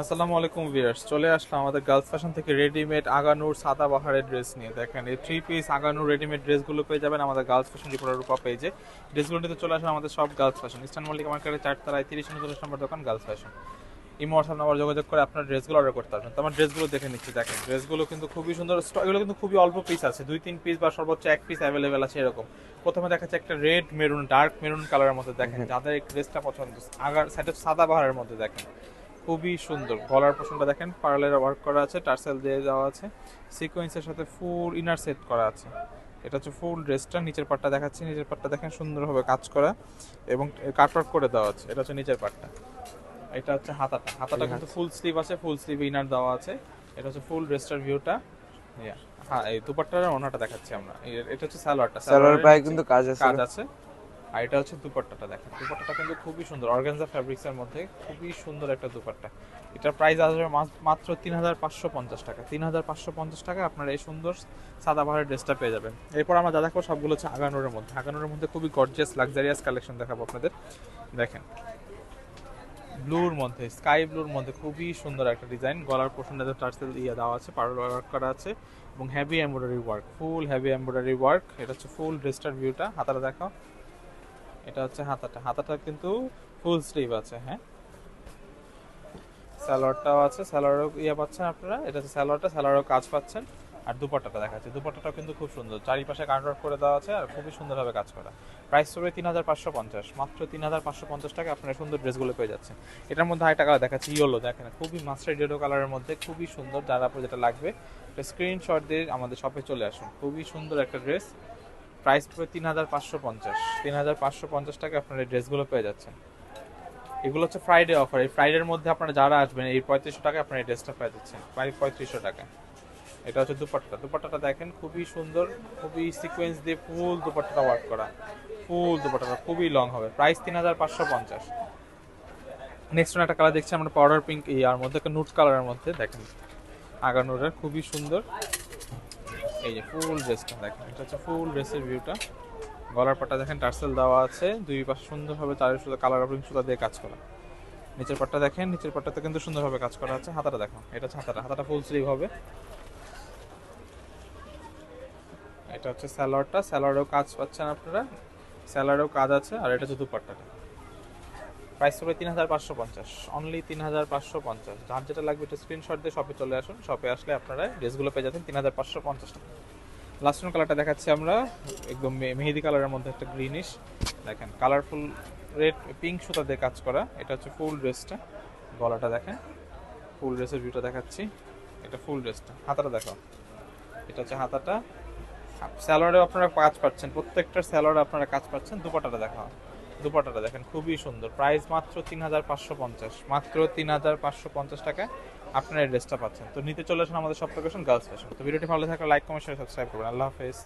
আসসালামু আলাইকুম ভিউয়ার্স চলে আসলাম আমাদের গার্লস ফ্যাশন থেকে রেডিমেড আগানুর সাদা বাহারের ড্রেস নিয়ে। দেখেন এই থ্রি পিস আগানুর রেডিমেড ড্রেসগুলো পেয়ে যাবেন আমাদের গার্লস ফ্যাশন রিপোর্টার রূপা পেজে। ড্রেসগুলো নিতে চলে আসেন আমাদের সব গার্লস ফ্যাশন। ইস্টার্ন মল্লিকা মার্কেটের চারতলায় তিরিশ উনচল্লিশ নম্বর দোকান girls fashion. Imo WhatsApp number যোগাযোগ করে আপনার ড্রেসগুলো অর্ডার করতে পারবেন। তো আমার ড্রেসগুলো দেখে নিচ্ছি দেখেন ড্রেসগুলো কিন্তু খুবই সুন্দর। এগুলো কিন্তু খুবই অল্প পিস আছে দুই তিন পিস বা সর্বোচ্চ এক পিস অ্যাভেলেবেল আছে এরকম। প্রথমে দেখাচ্ছে একটা রেড মেরুন ডার্ক মেরুন কালারের মধ্যে দেখেন যাদের ড্রেসটা পছন্দ আগার সাইডে সাদা বাহারের মধ্যে দেখেন। খুবই সুন্দর। গলার পোষণটা দেখেন পার্লের ওয়ার্ক করা আছে টার্সেল দিয়ে দেওয়া আছে। সিকোয়েন্সের সাথে ফুল ইনার সেট করা আছে। এটা হচ্ছে ফুল ড্রেসটা নিচের পাটটা দেখাচ্ছি। নিচের পাটটা দেখেন সুন্দরভাবে কাজ করা এবং কাটওয়ার্ক করে দেওয়া আছে। এটা হচ্ছে নিচের পাটটা এটা হচ্ছে হাতাটা। হাতাটা কিন্তু ফুল স্লিভ আছে ফুল স্লিভ ইনার দেওয়া আছে। এটা হচ্ছে ফুল ড্রেসটার ভিউটা হ্যাঁ এই দুপাট্টার ওনাটা দেখাচ্ছি আমরা। এটা হচ্ছে সালোয়ারটা। সালোয়ার সালোয়ারের পায়ে কিন্তু কাজ আছে কাজ আছে। আর এটা হচ্ছে দুপাট্টাটা দেখেন। দুপাট্টাটা কিন্তু খুবই সুন্দর। অর্গানজা ফ্যাব্রিক্স এর মধ্যে খুবই সুন্দর একটা দুপাট্টা। এটার প্রাইস আসবে মাত্র তিন হাজার পাঁচশো পঞ্চাশ টাকা। তিন হাজার পাঁচশো পঞ্চাশ টাকা আপনার এই সুন্দর সাদা বাহারের ড্রেসটা পেয়ে যাবেন। এরপর আমরা যা দেখাবো সবগুলো হচ্ছে আগানোরের মধ্যে। আগানোরের মধ্যে খুবই গর্জিয়াস লাক্সারিয়াস কালেকশন দেখাবো আপনাদের। দেখেন। ব্লুর মধ্যে স্কাই ব্লুর মধ্যে খুবই সুন্দর একটা ডিজাইন গলার পোর্শনটাতে টার্সেল ইয়ে দেওয়া আছে পার্ল ওয়ার্ক করা আছে এবং heavy embroidery work full heavy embroidery work এটা হচ্ছে ফুল ড্রেসটার ভিউটা হাতাটা দেখাও। এটা হচ্ছে হাতাটা। হাতাটা কিন্তু ফুল স্লিভ আছে হ্যাঁ? স্যালোয়ারটাও আছে স্যালোয়ারও ইয়ে পাচ্ছেন আপনারা। এটা হচ্ছে স্যালোয়ারটা স্যালোয়ারও কাজ পাচ্ছেন। আর দুপাট্টাটা দেখাচ্ছে। দুপাট্টাটাও কিন্তু খুব সুন্দর। চারিপাশে কাউন্টার করে দেওয়া আছে আর খুবই সুন্দরভাবে কাজ করা। প্রাইস পড়বে তিন হাজার পাঁচশো পঞ্চাশ। মাত্র তিন হাজার পাঁচশো পঞ্চাশ টাকা আপনারা সুন্দর ড্রেসগুলো পেয়ে যাচ্ছেন। এটার মধ্যে আরেকটা কালার দেখাচ্ছি ইয়েলো দেখেন, খুবই মাস্টার ইয়েলো কালারের মধ্যে খুবই সুন্দর যারা আপনার যেটা লাগবে স্ক্রিনশট দিয়ে আমাদের শপে চলে আসুন। খুবই সুন্দর একটা ড্রেস প্রাইস পড়বে তিন হাজার পাঁচশো পঞ্চাশ। তিন হাজার পাঁচশো পঞ্চাশ টাকা আপনারা এই ড্রেসগুলো পেয়ে যাচ্ছেন। এগুলো হচ্ছে ফ্রাইডে অফার এই ফ্রাইডের মধ্যে আপনারা যারা আসবেন, এই পঁয়ত্রিশশো টাকা আপনারা এই ড্রেসটা পেয়ে যাচ্ছেন। প্রায় পঁয়ত্রিশশো টাকা। এটা হচ্ছে দুপাট্টা। দুপাট্টাটা দেখেন, খুবই সুন্দর, খুবই সিকোয়েন্স দিয়ে ফুল দুপাট্টাটা ওয়ার্ক করা। ফুল দুপাট্টাটা, খুবই লং হবে। প্রাইস তিন হাজার পাঁচশো পঞ্চাশ। নেক্সট একটা কালার দেখছি, আমরা পাউডার পিঙ্ক ইয়ার মধ্যে, একটা নুট কালারের মধ্যে, দেখেন। আগানোরের খুবই সুন্দর। এই যে ফুল ড্রেসটা দেখেন, এটা হচ্ছে ফুল ড্রেসের ভিউটা গলার পাটটা দেখেন, টার্সেল দেওয়া আছে। দুই পাশে সুন্দরভাবে চারের সুতা কালার প্রিন্ট সুতা দিয়ে কাজ করা। নিচের পাটটা দেখেন, নিচের পাটটাতে কিন্তু সুন্দরভাবে কাজ করা আছে। হাতাটা দেখো এটা হচ্ছে হাতাটা। হাতাটা ফুল স্লিভ হবে। এটা হচ্ছে স্যালোয়ারটা স্যালোয়ারেও কাজ পাচ্ছেন আপনারা। স্যালোয়ারেও কাজ আছে। আর এটা হচ্ছে দুপাট্টাটা। প্রাইস হবে তিন হাজার পাঁচশো পঞ্চাশ অনলি তিন হাজার পাঁচশো পঞ্চাশ। যার যেটা লাগবে এটা স্ক্রিনশট দিয়ে শপে চলে আসুন শপে আসলে আপনারা ড্রেসগুলো পেয়ে যাবেন তিন হাজার পাঁচশো পঞ্চাশ টাকা। লাস্ট কালারটা দেখাচ্ছি আমরা, একদম মেহেদি কালারের মধ্যে একটা গ্রিনিশ দেখেন কালারফুল রেড পিঙ্ক সুতা দিয়ে কাজ করা। এটা হচ্ছে ফুল ড্রেসটা গলাটা দেখেন ফুল ড্রেসের ভিউটা দেখাচ্ছি। এটা ফুল ড্রেসটা হাতাটা দেখো এটা হচ্ছে হাতাটা। স্যালোয়ারে আপনারা কাজ পাচ্ছেন, প্রত্যেকটা স্যালোয়ারে আপনারা কাজ পাচ্ছেন, দুপাটাটা দেখা দুপাটাটা দেখেন, খুবই সুন্দর। প্রাইস মাত্র তিন হাজার পাঁচশো পঞ্চাশ। মাত্র তিন হাজার পাঁচশো পঞ্চাশ টাকায় আপনারা এই ড্রেসটা পাচ্ছেন। তো নিতে চলে আসুন আমাদের সব লোকেশন গার্লস ফ্যাশন তো ভিডিওটি ভালো থাকলে লাইক কমেন্ট সাবস্ক্রাইব করবেন। আল্লাহ হাফেজ।